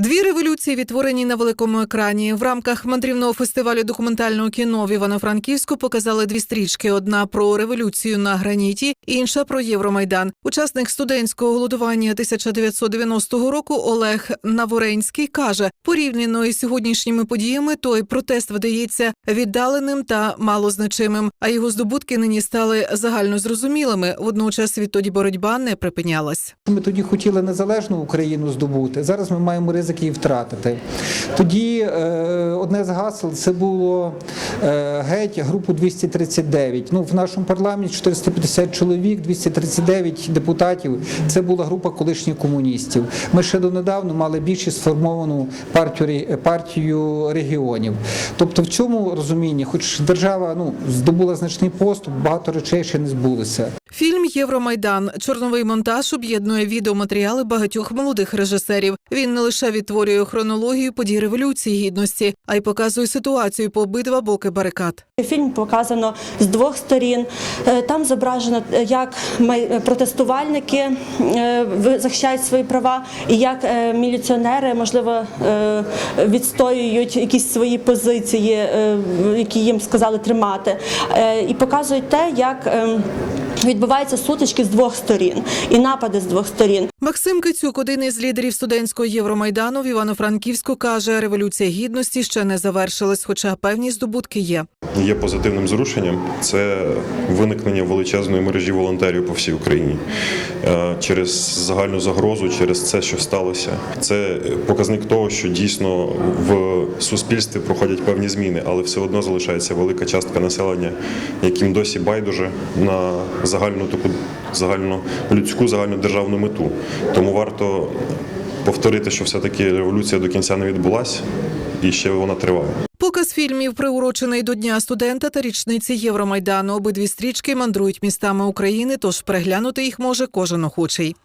Дві революції відтворені на великому екрані. В рамках мандрівного фестивалю документального кіно в Івано-Франківську показали дві стрічки: одна про революцію на граніті, інша про Євромайдан. Учасник студентського голодування 1990 року Олег Наворенський каже: порівняно із сьогоднішніми подіями, той протест видається віддаленим та малозначимим, а його здобутки нині стали загальнозрозумілими. Водночас відтоді боротьба не припинялась. Ми тоді хотіли незалежну Україну здобути. Зараз ми маємо ризик її втратити. Тоді е, одне з гасел це було е, геть групу 239. Ну в нашому парламенті 450 чоловік, 239 депутатів. Це була група колишніх комуністів. Ми ще донедавна мали більше сформовану партію партію регіонів. Тобто, в цьому розумінні, хоч держава ну здобула значний поступ, багато речей ще не збулися. Фільм Євромайдан чорновий монтаж об'єднує відеоматеріали багатьох молодих режисерів. Він не лише відтворює хронологію подій революції гідності, а й показує ситуацію по обидва боки барикад. Фільм показано з двох сторін. Е, Там зображено, е, як е, протестувальники захищають свої права, і як міліціонери, можливо, відстоюють якісь свої позиції, які їм сказали тримати. І показують те, як е, відбуваються сутички з двох сторін і напади з двох сторін. Максим Кицюк, один із лідерів студентського Євромайдану в Івано-Франківську, каже, революція гідності ще не завершилась, хоча певні здобутки є. є позитивним зрушенням це виникнення величезної мережі волонтерів по всій Україні Е, через загальну загрозу, через це, що сталося. Це показник того, що дійсно в суспільстві проходять певні зміни, але все одно залишається велика частка населення, яким досі байдуже на загальну таку загальну людську, загальну державну мету. Тому варто повторити, що все-таки революція до кінця не відбулася і ще вона триває. Показ фільмів приурочений до Дня студента та річниці Євромайдану. Обидві стрічки мандрують містами України, тож переглянути їх може кожен охочий.